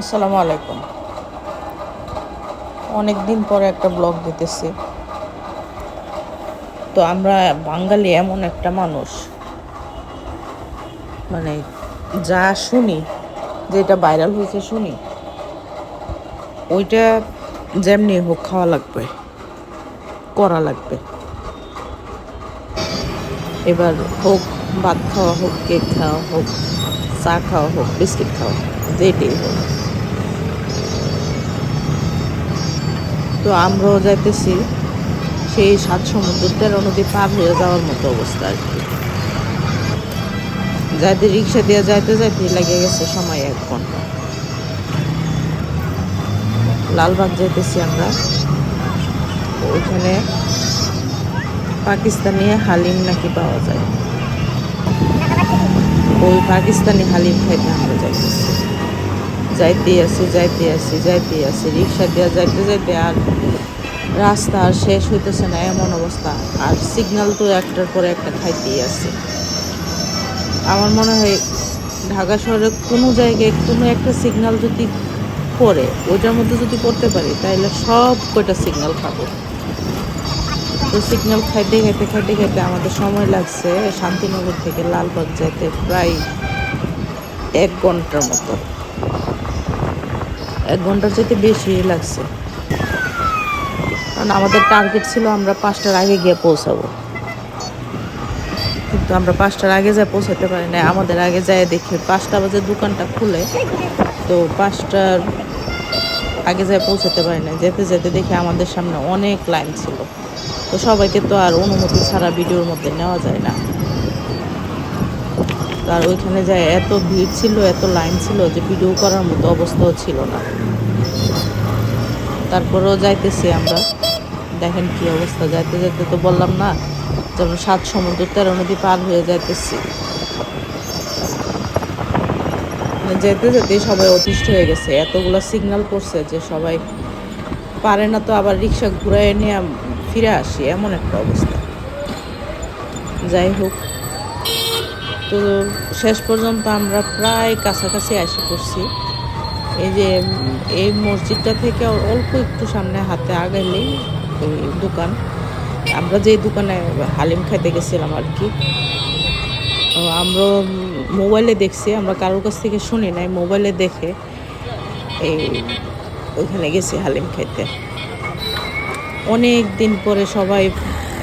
আসসালামু আলাইকুম। অনেক দিন পরে একটা ব্লগ দিতেছি। তো আমরা বাঙালি এমন একটা মানুষ। মানে যা শুনি, যেটা ভাইরাল হয়েছে শুনি, ওইটা যেমনি হোক খাওয়া লাগবে, করা লাগবে। এবার হোক, ভাত খাওয়া হোক কেক খাওয়া হোক চা খাওয়া হোক বিস্কিট খাওয়া যেটাই হোক তো আমরাও যাইতেছি সেই সাত সমুদ্র তেরো নদী পার হয়ে যাওয়ার মতো অবস্থা আর কি। যাইতে রিক্সা দিয়ে, যাইতে যাইতে লেগে গেছে সময় এক ঘণ্টা লালবাগ যাইতেছি আমরা। ওইখানে পাকিস্তানি হালিম নাকি পাওয়া যায়। ওই পাকিস্তানি হালিম খাইতে আমরা যাইতেছি। যাইতে আসি যাইতে আসি যাইতে আসি রিক্সা দিয়ে যাইতে যাইতে আর রাস্তা আর শেষ হইতেছে না, এমন অবস্থা। আর সিগন্যাল তো একটার পরে একটা খাইতেই আছে। আমার মনে হয় ঢাকা শহরে কোনো জায়গায় কোনো একটা সিগন্যাল যদি পড়ে, ওইটার মধ্যে যদি পড়তে পারি তাহলে সব কয়টা সিগন্যাল খাব। তো সিগন্যাল খাইতে খাইতে খাইতে খাইতে আমাদের সময় লাগছে শান্তিনগর থেকে লালবাগ যেতে প্রায় এক ঘণ্টার মতো। এক ঘণ্টার চাইতে বেশি লাগছে। কারণ আমাদের টার্গেট ছিল আমরা পাঁচটার আগে গিয়ে পৌঁছাবো। কিন্তু আমরা পাঁচটার আগে যা পৌঁছাতে পারি না আমাদের আগে যায় দেখি পাঁচটা বাজে দোকানটা খুলে, তো পাঁচটার আগে যায় পৌঁছাতে পারি না যেতে যেতে দেখি আমাদের সামনে অনেক লাইন ছিল। তো সবাইকে তো আর অনুমতি ছাড়া ভিডিওর মধ্যে নেওয়া যায় না। আর ওইখানে যায় এত ভিড় ছিল, এত লাইন ছিল যে ভিডিও করার মতো অবস্থাও ছিল না। তারপরেও যাইতেছি আমরা। দেখেন কি অবস্থা। যাইতে যাইতে তো বললাম না যেমন সাত সমুদ্র তেরো নদী পার হয়ে যাইতেছি। যেতে যেতে সবাই অতিষ্ঠ হয়ে গেছে, এতগুলো সিগন্যাল করছে যে সবাই পারে না তো আবার রিক্সা ঘুরাই নিয়ে ফিরে আসি, এমন একটা অবস্থা। যাই হোক, তো শেষ পর্যন্ত আমরা প্রায় কাছাকাছি এসে পড়ছি। এই যে এই মসজিদটা থেকে অল্প একটু সামনে হাতে আগাইলেই ওই দোকান। আমরা যেই দোকানে হালিম খাইতে গেছিলাম আর কি আমরা মোবাইলে দেখছি, আমরা কারোর কাছ থেকে শুনি নাই, মোবাইলে দেখে এই ওইখানে গেছি হালিম খাইতে। অনেক দিন পরে সবাই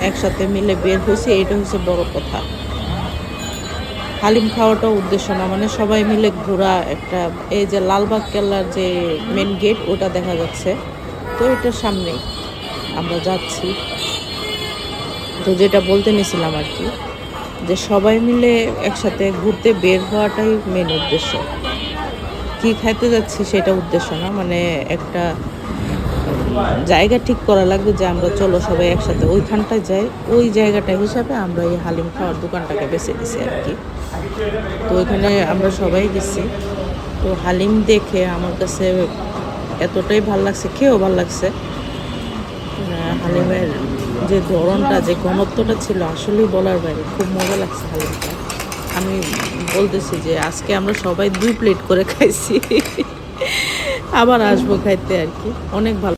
একসাথে মিলে বের হয়েছে, এটা হচ্ছে বড় কথা। হালিম খাওয়াটা উদ্দেশ্য না মানে সবাই মিলে ঘোরা একটা, এই যে লালবাগ কেল্লার যে মেন গেট ওটা দেখা যাচ্ছে। তো এটার সামনেই, আমরা যাচ্ছি। তো যেটা বলতে নিয়েছিলাম আর কি যে সবাই মিলে একসাথে ঘুরতে বের হওয়াটাই মেন উদ্দেশ্য। কি খাইতে যাচ্ছি সেটা উদ্দেশ্য না মানে একটা জায়গা ঠিক করা লাগবে যে আমরা চলো সবাই একসাথে ওইখানটায় যাই, ওই জায়গাটা হিসাবে আমরা এই হালিম খাওয়ার দোকানটাকে বেছে নিছি আর কি। তো ওইখানে আমরা সবাই গেছি। তো হালিম দেখে আমার কাছে এতটাই ভালো লাগছে, খেয়েও ভালো লাগছে হালিমের যে ধরনটা যে ঘনত্বটা ছিল, আসলেই বলার বাইরে। খুব মজা লাগছে হালিমটা। আমি বলতেছি যে, আজকে আমরা সবাই দুই প্লেট করে খাইছি। আবার আসব খাইতে আর কি। অনেক ভালো